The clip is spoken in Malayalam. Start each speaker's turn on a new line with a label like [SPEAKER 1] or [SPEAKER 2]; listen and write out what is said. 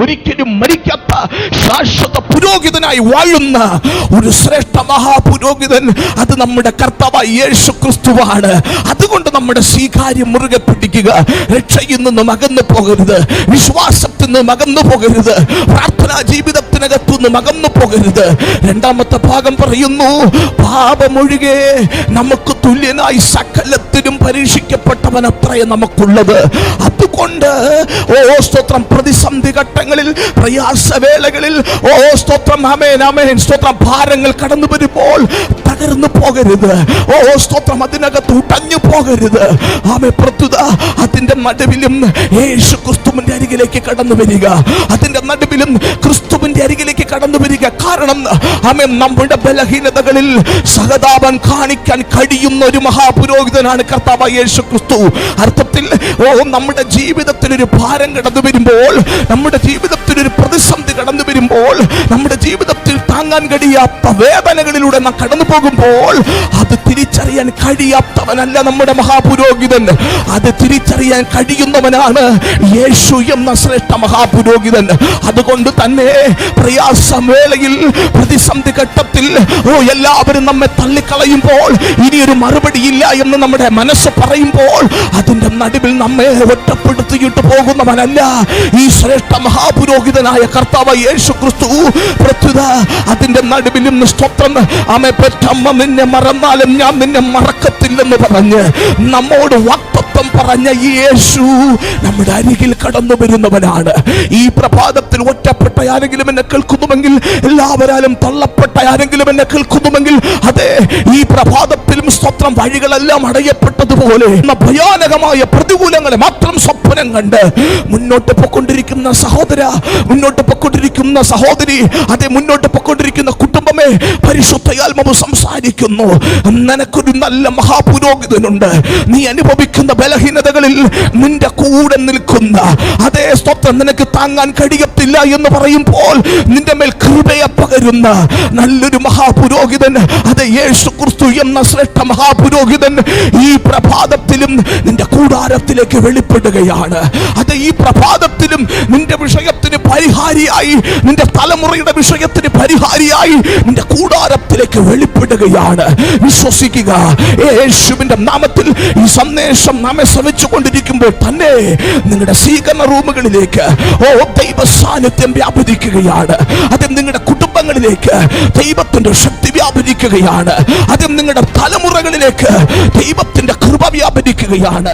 [SPEAKER 1] ഒരിക്കലും മരിക്കാത്ത ശാശ്വത പുരോഹിതനായി വാഴുന്ന ഒരു ശ്രേഷ്ഠ മഹാപുരോഹിതൻ അത് നമ്മുടെ കർത്താവായ യേശു ക്രിസ്തുവാണ് അതുകൊണ്ട് നമ്മുടെ സ്വീകാര്യം മുറുകെ പിടിക്കുക. രക്ഷയിൽ നിന്നും അകന്നു പോകരുത്. വിശ്വാസത്തിൽ നിന്നും അകന്നു പോകരുത്. പ്രാർത്ഥനാ ജീവിതത്തിനകത്തു നിന്നും അകന്നു പോകരുത്. രണ്ടാമത്തെ ഭാഗം പറയുന്നു പാപമൊഴികെ നമുക്ക് തുല്യനായി സകലത്തിനും പരീക്ഷിക്കപ്പെട്ടവൻ അത്രേ നമുക്കുള്ളത്. അതുകൊണ്ട് ഓ സ്തോത്രം പ്രതിസന്ധി ഘട്ടങ്ങളിൽ പ്രയാസവേളകളിൽ ഓ സ്തോത്രം അമേൻ അമേൻ സ്തോത്രം ഭാരങ്ങൾ കടന്നു വരുമ്പോൾ തകർന്നു പോകരുത്. ഓ സ്തോത്രം അതിനകത്ത് ഉടഞ്ഞു പോകരുത്. ആമേ പ്രത്യുത അതിന്റെ നടുവിലും യേശു ക്രിസ്തുവിന്റെ അരികിലേക്ക് കടന്നു വരിക. അതിന്റെ നടുവിലും ക്രിസ്തുവിന്റെ അരികിലേക്ക് കടന്നു വരിക കാരണം. ആമേൻ നമ്മുടെ ബലഹീനതകളിൽ സഹതാപം കാണിക്കാൻ കഴിയുന്ന ഒരു മഹാപുരോഹിതനാണ് കർത്താവ് യേശു ക്രിസ്തു അർത്ഥത്തിൽ ഓ നമ്മുടെ ജീവിതത്തിൽ ഒരു ഭാരം കടന്നു വരുമ്പോൾ നമ്മുടെ ജീവിതത്തിൽ ഒരു പ്രതിസന്ധി കടന്നു വരുമ്പോൾ നമ്മുടെ ജീവിതത്തിൽ താങ്ങാൻ കഴിയാത്ത വേദനകളിലൂടെ നാം കടന്നു പോകുമ്പോൾ അത് തിരിച്ചറിയാൻ കഴിയാത്തവനല്ല നമ്മുടെ മഹാപുരോഹിതൻ. അത് തിരിച്ചറിയാൻ കഴിയുന്നവനാണ് യേശു എന്ന ശ്രേഷ്ഠ മഹാപുരോഹിതൻ. അതുകൊണ്ട് തന്നെ പ്രയാസവേളയിൽ പ്രതിസന്ധി ഘട്ടത്തിൽ ഓ എല്ലാവരും നമ്മെ തള്ളിക്കളയുമ്പോൾ ഇനിയൊരു മറുപടി ഇല്ല എന്ന് നമ്മുടെ മനസ്സ് പറയുമ്പോൾ അതിന്റെ നടുവിൽ നമ്മെ ഒറ്റപ്പെടുത്തിയിട്ട് പോകുന്നവനല്ല ഈ ശ്രേഷ്ഠ മഹാപുരോഹിതനായ കർത്താവ് യേശു ക്രിസ്തു പ്രത്യുത അതിന്റെ നടുവിലും സ്തോത്രം. ആമേ പെറ്റമ്മ നിന്നെ മറന്നാലും ഞാൻ നിന്നെ മറക്കത്തില്ലെന്ന് പറഞ്ഞ് നമ്മോട് വാക്തത്വം പറഞ്ഞ യേശു നമ്മുടെ അരികിൽ കടന്നു വരുന്നവനാണ്. ഈ പ്രഭാതത്തിൽ ഒറ്റപ്പെട്ട ആരെങ്കിലും എന്നെ കേൾക്കുന്നുവെങ്കിൽ എല്ലാവരാലും തള്ളപ്പെട്ട ആരെങ്കിലും എന്നെ കേൾക്കുന്നുവെങ്കിൽ അതെ ഈ പ്രഭാതത്തിലും സ്വത്രം വഴികളെല്ലാം അടയപ്പെട്ടതുപോലെ ഭയാനകമായ പ്രതികൂലങ്ങളെ മാത്രം സ്വപ്നം കണ്ട് മുന്നോട്ട് പൊക്കൊണ്ടിരിക്കുന്ന സഹോദര മുന്നോട്ട് പൊക്കൊണ്ടിരിക്കുന്ന സഹോദരി അതെ മുന്നോട്ട് പൊക്കൊണ്ടിരിക്കുന്ന കുടുംബമേ പരിശുദ്ധയാത്മാവ് സംസാരിക്കുന്നു. നിനക്കൊരു നല്ല മഹാപുരോഹിതനുണ്ട്. നീ അനുഭവിക്കുന്ന ബലഹീനതകളിൽ നിന്റെ കൂടെ നിൽക്കുന്ന അതേ സ്വപ്നം നിനക്ക് താങ്ങാൻ കഴിയത്തില്ല എന്ന് പറയുമ്പോൾ നിന്റെ മേൽ കൃപയെ പകരുന്ന നല്ലൊരു മഹാപുരോഹിതൻ അതെ യേശു ക്രിസ്തു എന്ന ശ്രേഷ്ഠ മഹാപുരോഹിതൻ ഈ പ്രഭാതത്തിലും നിന്റെ കൂടാരത്തിലേക്ക് വെളിപ്പെടുകയാണ്. അത് ഈ പ്രഭാതത്തിലും നിന്റെ വിഷയത്തിന് പരിഹാരിയായി നിന്റെ തലമുറയുടെ വിഷയത്തിന് പരിഹാരിയായി നിന്റെ കൂടാരത്തിലേക്ക് വെളിപ്പെടുകയാണ്. വിശ്വസിക്കുക യേശുവിന്റെ നാമത്തിൽ ഈ സന്ദേശം നമ്മെ ശ്രമിച്ചു കൊണ്ടിരിക്കുമ്പോൾ തന്നെ നിങ്ങളുടെ സ്വീകരണ റൂമുകളിലേക്ക് ഓ ദൈവ സാന്നിധ്യം വ്യാപരിക്കുകയാണ്. അത് നിങ്ങളുടെ കുടുംബങ്ങളിലേക്ക് ദൈവത്തിന്റെ ശക്തി വ്യാപരിക്കുകയാണ്. അതും നിങ്ങളുടെ തലമുറകളിലേക്ക് ദൈവത്തിന്റെ കൃപ വ്യാപരിക്കുകയാണ്.